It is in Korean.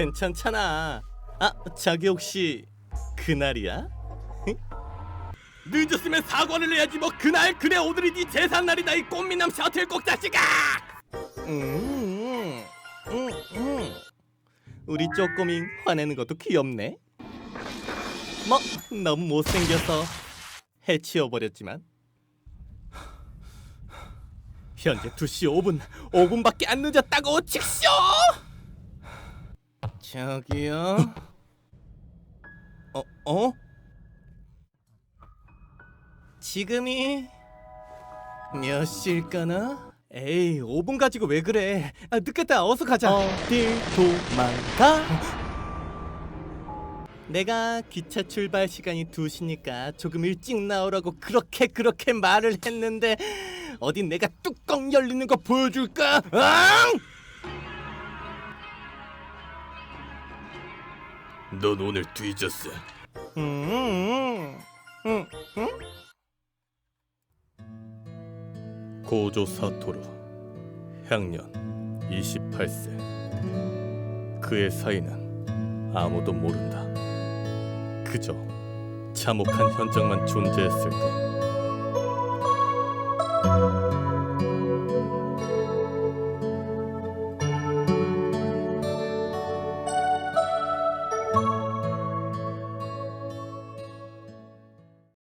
괜찮잖아. 아, 자기 혹시 그날이야? 늦었으면 사과를 해야지 뭐 그날 그래 오늘이 네 재산 날이다 이 꽃미남 셔틀콕 자식아! 음, 음, 음. 우리 쪼꼬밍 화내는 것도 귀엽네. 뭐 너무 못생겨서 해치워버렸지만 현재 2시 5분 5분밖에 안 늦었다고 직쇼! 저기요. 어 어? 지금이 몇 시일까나? 에이 5분 가지고 왜 그래? 아, 늦겠다 어서 가자. 어딜 도망가? 내가 기차 출발 시간이 2시니까 조금 일찍 나오라고 그렇게 그렇게 말을 했는데 어디 내가 뚜껑 열리는 거 보여줄까? 앙! 넌 오늘 뒤졌어. 음, 음, 음? 고조 사토루 향년 28세 그의 사이는 아무도 모른다 그저 참혹한 현장만 존재했을 뿐